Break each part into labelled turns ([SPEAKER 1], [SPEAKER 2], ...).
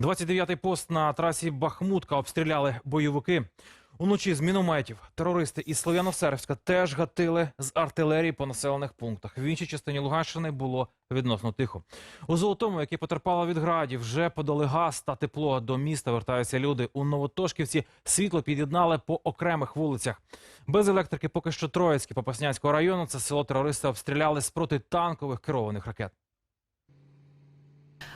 [SPEAKER 1] 29-й пост на трасі Бахмутка обстріляли бойовики. Уночі з мінометів терористи із Слов'яно-Сербська теж гатили з артилерії по населених пунктах. В іншій частині Луганщини було відносно тихо. У Золотому, яке потерпало від градів, вже подали газ та тепло. До міста вертаються люди. У Новотошківці світло під'єднали по окремих вулицях. Без електрики поки що Троїцьке Попаснянського району. Це село терористи обстріляли з протитанкових керованих ракет.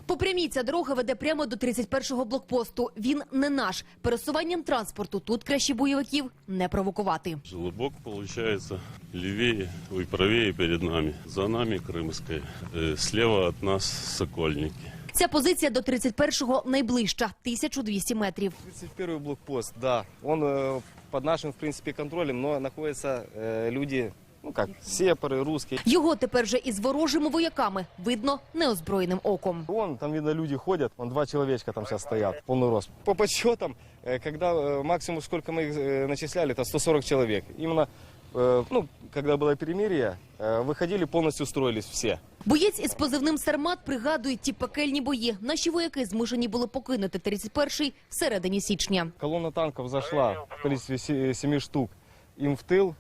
[SPEAKER 2] По прямій ця дорога веде прямо до 31-го блокпосту. Він не наш. Пересуванням транспорту тут краще бойовиків не провокувати.
[SPEAKER 3] Желобок получается левее и правее перед нами. За нами Крымская. Э, Слева от нас Сокольники.
[SPEAKER 2] Ця позиція до 31-го найближча 1200 метрів.
[SPEAKER 4] 31 блокпост, да. Он э, под нашим, в принципе, контролем, но находятся э, люди, ну как, сепары, русские.
[SPEAKER 2] Його тепер же із ворожими вояками видно неозброєним оком.
[SPEAKER 4] Вон, там видно, люди ходят, вон два человечка там сейчас стоят, полный рост. По подсчетам, э, когда э, максимум, сколько мы их э, начисляли, это 140 человек. Именно, э, ну, когда было перемирие, э, выходили, полностью строились все.
[SPEAKER 2] Боєць із позивним «Сармат» пригадує ті пекельні бої. Наші вояки змушені були покинути 31-й всередині січня.
[SPEAKER 4] Колонна танков зашла в количестве се- семи штук им в тыл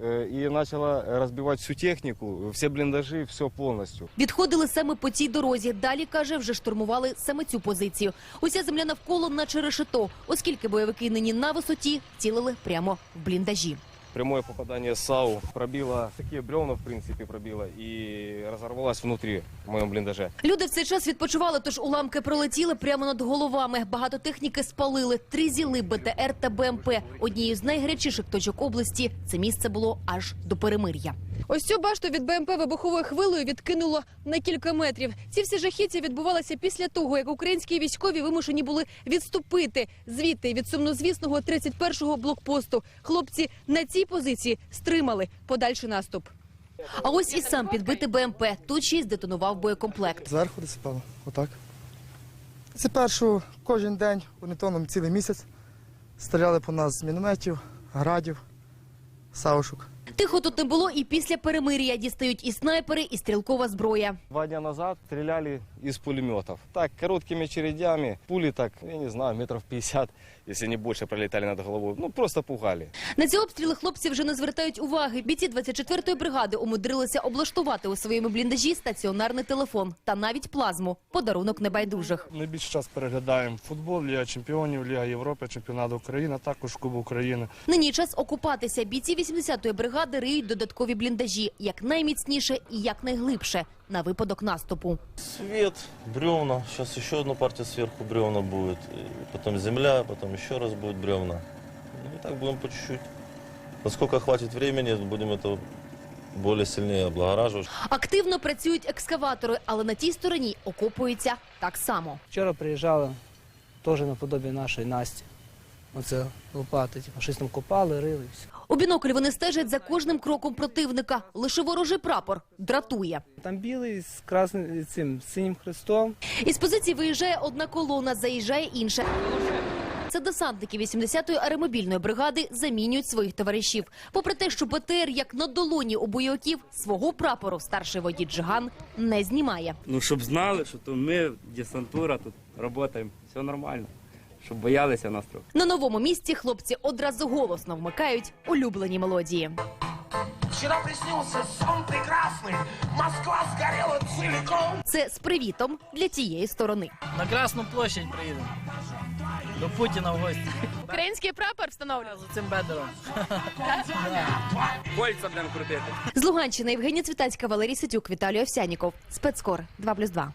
[SPEAKER 4] э, почала розбивати всю техніку, все бліндажі, все повністю.
[SPEAKER 2] Відходили саме по цій дорозі. Далі, каже, вже штурмували саме цю позицію. Уся земля навколо наче решето, оскільки бойовики нині на висоті цілили прямо в бліндажі.
[SPEAKER 4] Прямое попадание САУ пробило, такие бревна, в принципе, пробило и разорвалось внутри в моем блиндаже.
[SPEAKER 2] Люди в цей час відпочивали, тож уламки пролетіли прямо над головами. Багато техніки спалили. Три зіли БТР та БМП. Однією з найгарячіших точок області це місце було аж до перемир'я. Ось цю башту від БМП вибуховою хвилею відкинуло на кілька метрів. Ці всі жахіття відбувалися після того, як українські військові вимушені були відступити звідти від сумнозвісного 31-го блокпосту. Хлопці на цій позиції стримали подальший наступ. А ось і сам підбитий БМП. Тут ще й здетонував боєкомплект.
[SPEAKER 5] Зверху досипало, отак. Це першу кожен день, орієнтовно цілий місяць. Стріляли по нас з мінометів, градів, саушок.
[SPEAKER 2] Тихо тут не було і після перемир'я дістають і снайпери, і стрілкова зброя.
[SPEAKER 4] Два дня назад стреляли из пулеметов. Так, короткими очередями, пули так, я не знаю, метров 50, если не больше, пролетали над головой. Ну, просто пугали.
[SPEAKER 2] На ці обстріли хлопці вже не звертають уваги. Бійці 24-ї бригади умудрилися облаштувати у своєму бліндажі стаціонарний телефон та навіть плазму. Подарунок небайдужих.
[SPEAKER 6] Найбільше час переглядаємо футбол, Ліга Чемпіонів, Ліга Європи, Чемпіонат України, також Кубок України.
[SPEAKER 2] Нині час окупатися. Бійці 80-ї бригади риють додаткові бліндажі як найміцніше і як найглибше на випадок наступу.
[SPEAKER 7] Свет, бревна. Сейчас еще одну партию сверху бревна будет. И потом земля, потом еще раз будет бревна. Ну и так будем по чуть-чуть. Насколько хватит времени, будем это более сильнее облагораживать.
[SPEAKER 2] Активно працюють екскаватори, але на тій стороні окопуються так само.
[SPEAKER 8] Вчора приїжджали теж наподобі нашої Насті. Оце лопати, типу, щось там копали, рили. все.
[SPEAKER 2] У бінокль вони стежать за кожним кроком противника. Лише ворожий прапор дратує.
[SPEAKER 8] Там білий з красним цим синім хрестом.
[SPEAKER 2] Із позиції виїжджає одна колона, заїжджає інша. Це десантники 80-ї аеромобільної бригади замінюють своїх товаришів. Попри те, що БТР як на долоні у бойовиків, свого прапору старший водій Джиган не знімає.
[SPEAKER 9] Ну, щоб знали, що то ми, десантура, тут працюємо, все нормально. Щоб боялися нас трохи.
[SPEAKER 2] На новому місці хлопці одразу голосно вмикають улюблені мелодії.
[SPEAKER 10] Вчера приснился сон прекрасный, Москва сгорела целиком.
[SPEAKER 2] Це з привітом для тієї сторони.
[SPEAKER 11] На Красну площадь приїдемо. До Путіна в гості.
[SPEAKER 2] Український прапор встановлює.
[SPEAKER 11] За цим бедером.
[SPEAKER 9] Кольця будемо крутити.
[SPEAKER 2] З Луганщини Євгенія Цвітацька, Валерій Ситюк, Віталій Овсяніков. Спецкор 2+,2.